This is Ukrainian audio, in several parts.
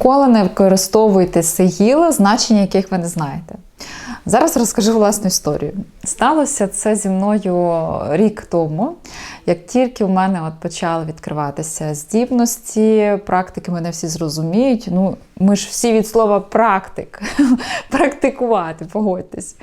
Ніколи не використовуйте сигіли, значення яких ви не знаєте. Зараз розкажу власну історію. Сталося це зі мною рік тому, як тільки в мене от почали відкриватися здібності, практики мене всі зрозуміють. Ну, ми ж всі від слова практик, практикувати, погодьтесь.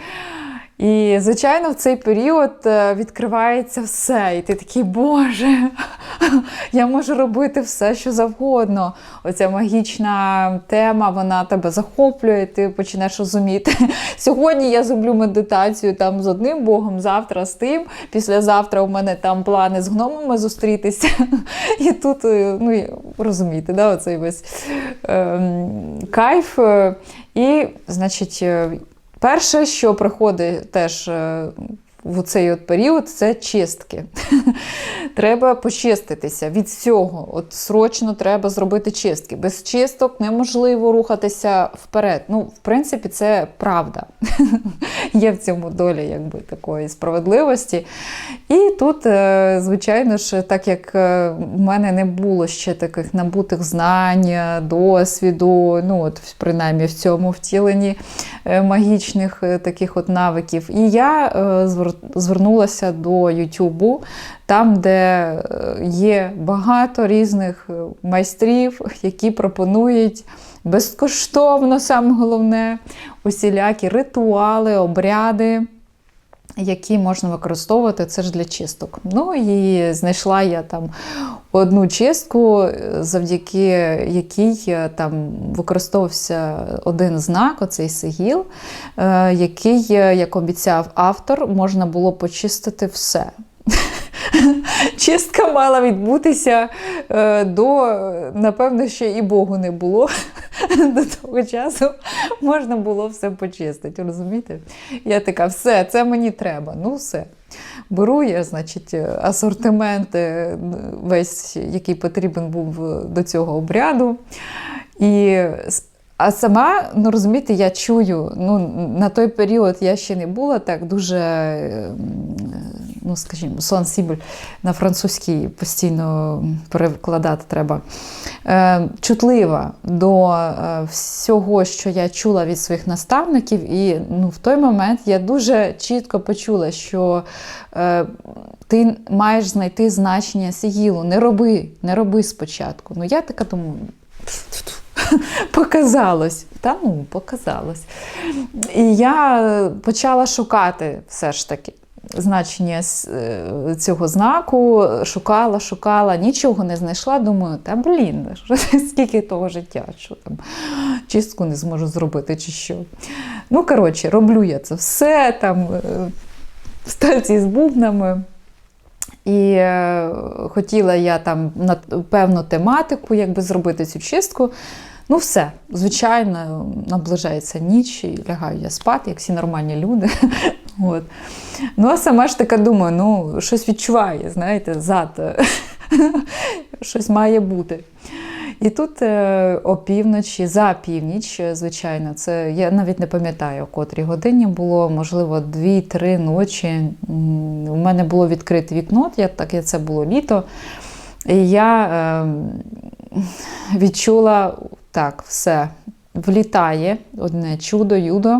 І, звичайно, в цей період е, відкривається все. І ти такий, Боже, я можу робити все, що завгодно. Оця магічна тема, вона тебе захоплює, ти почнеш розуміти. Сьогодні я зроблю медитацію там з одним Богом, завтра з тим. Післязавтра у мене там плани з гномами зустрітися. І тут, е, ну, розумієте, да, оцей весь ем, кайф. І, значить, е, Перше, що приходить теж е, в цей от період, це чистки. треба почиститися від всього. От срочно треба зробити чистки. Без чисток неможливо рухатися вперед. Ну, в принципі, це правда. Є в цьому доля якби, такої справедливості. І тут, е, звичайно ж, так як е, в мене не було ще таких набутих знань, досвіду, ну от принаймні в цьому втіленні магічних таких от навиків. І я звернулася до Ютубу, там, де е, є багато різних е, майстрів, які пропонують безкоштовно, саме головне, усілякі ритуали, обряди. Які можна використовувати це ж для чисток. Ну і знайшла я там одну чистку, завдяки якій е, там використовувався один знак, оцей сигіл, який, як обіцяв автор, можна було почистити все. Чистка мала відбутися е, до, напевно, ще і Богу не було. До того часу можна було все почистити. розумієте? Я така, все, це мені треба. Ну, все. Беру я, значить, асортимент, е, весь, який потрібен був до цього обряду. І а сама, ну розумієте, я чую, ну на той період я ще не була так дуже ну скажімо, сансібль на французький постійно перекладати треба. Е, чутлива до е, всього, що я чула від своїх наставників, і ну, в той момент я дуже чітко почула, що е, ти маєш знайти значення сігілу. Не роби, не роби спочатку. Ну я така думаю. Показалось, та ну, показалось. І я почала шукати все ж таки значення е, цього знаку, шукала, шукала, нічого не знайшла. Думаю, та блін, скільки того життя, що там чистку не зможу зробити чи що. Ну, коротше, роблю я це все там е, в стальці з бубнами. І е, хотіла я там на певну тематику якби зробити цю чистку. Ну, все, звичайно, наближається ніч і лягаю я спати, як всі нормальні люди. От. Ну, а сама ж така думаю, ну, щось відчуває, знаєте, зад, щось має бути. І тут е, опівночі, за північ, звичайно, це я навіть не пам'ятаю, о котрій годині було, можливо, 2-3 ночі. У мене було відкрите вікно, я, так як це було літо. І я е, відчула так, все, влітає одне чудо, юдо.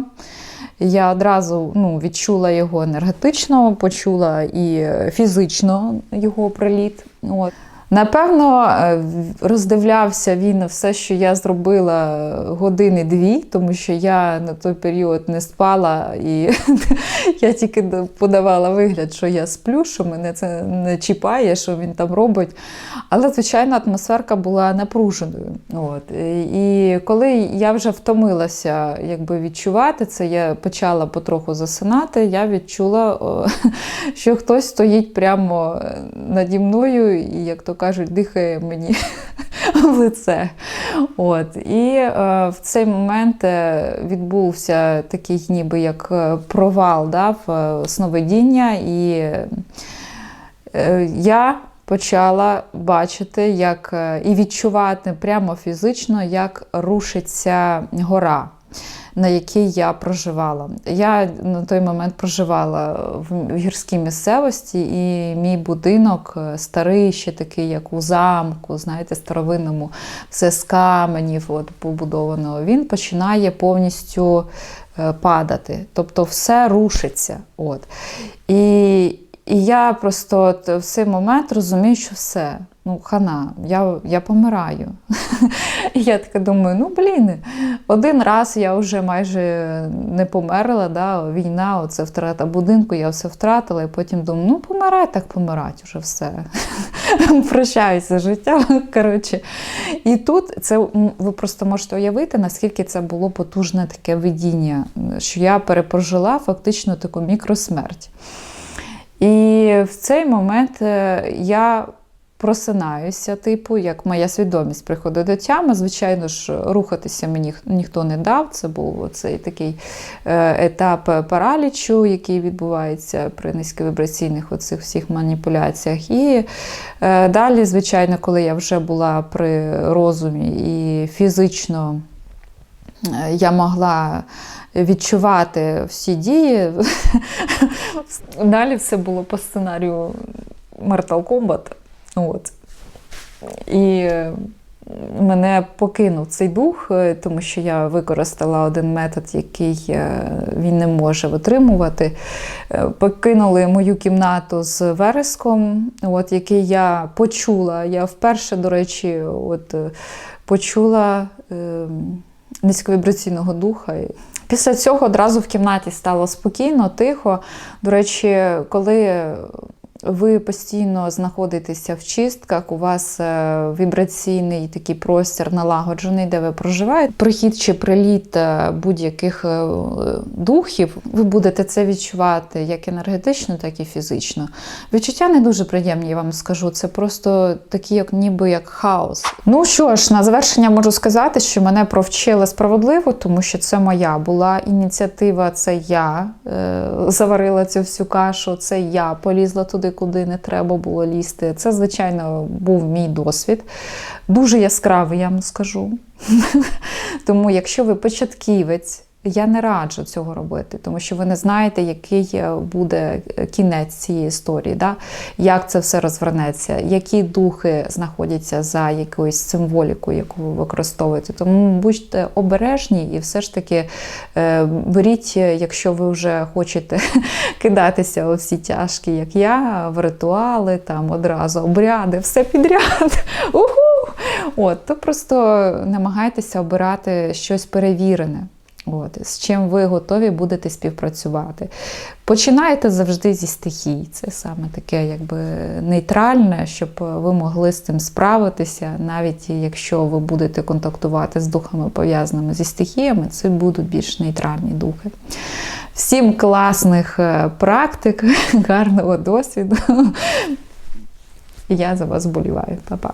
Я одразу ну, відчула його енергетично, почула і фізично його приліт. От. Напевно, е, роздивлявся він все, що я зробила години-дві, тому що я на той період не спала, і я тільки подавала вигляд, що я сплю, що мене це не чіпає, що він там робить. Але, звичайно, атмосферка була напруженою. От. І коли я вже втомилася якби, відчувати це, я почала потроху засинати, я відчула, що хтось стоїть прямо наді мною, і як то кажуть, дихає мені в лице. От. І е, в цей момент е, відбувся такий ніби як е, провал да, в сновидіння. І е, я почала бачити як, е, і відчувати прямо фізично, як рушиться гора. На якій я проживала. Я на той момент проживала в гірській місцевості, і мій будинок е, старий, ще такий, як у замку, знаєте, старовинному, все з каменів от, побудовано. Він починає повністю е, падати. Тобто все рушиться. От. І, і я просто от в цей момент розумію, що все. Ну, хана, я я помираю. І я така думаю, ну блін, один раз я вже майже не померла, да, війна, оце втрата будинку, я все втратила, і потім думаю, ну помирай, так помирать вже все. Прощаюся з життям. коротше. І тут це ви просто можете уявити, наскільки це було потужне таке видіння, що я перепрожила фактично таку мікросмерть. І в цей момент е, я просинаюся, типу, як моя свідомість приходить до тями. Звичайно ж, рухатися мені ніхто не дав. Це був цей такий е, етап паралічу, який відбувається при низьковібраційних оцих всіх маніпуляціях. І е, далі, звичайно, коли я вже була при розумі і фізично я могла відчувати всі дії. Далі все було по сценарію Mortal Kombat. От. І мене покинув цей дух, тому що я використала один метод, який він не може витримувати. Покинули мою кімнату з вереском, от, який я почула. Я вперше, до речі, от, почула. Е низьковібраційного духа. Після цього одразу в кімнаті стало спокійно, тихо. До речі, коли ви постійно знаходитеся в чистках, у вас е, вібраційний такий простір налагоджений, де ви проживаєте. Прихід чи приліт е, будь-яких е, духів, ви будете це відчувати як енергетично, так і фізично. Відчуття не дуже приємні, я вам скажу. Це просто такі, як ніби як хаос. Ну що ж, на завершення можу сказати, що мене провчили справедливо, тому що це моя була ініціатива, це я заварила цю всю кашу, це я полізла туди куди не треба було лізти. Це, звичайно, був мій досвід. Дуже яскравий, я вам скажу. Тому, якщо ви початківець, я не раджу цього робити, тому що ви не знаєте, який е, буде кінець цієї історії, да? як це все розвернеться, які духи знаходяться за якоюсь символікою, яку ви використовуєте. Тому будьте обережні і все ж таки е, беріть, якщо ви вже хочете кидатися у всі тяжкі, як я, в ритуали, там одразу обряди, все підряд. От, То просто намагайтеся обирати щось перевірене. От, З чим ви готові будете співпрацювати. Починайте завжди зі стихій. Це саме таке якби нейтральне, щоб ви могли з цим справитися, навіть якщо ви будете контактувати з духами, пов'язаними зі стихіями, це будуть більш нейтральні духи. Всім класних е, практик, гарного досвіду. Я за вас боліваю. Па-па.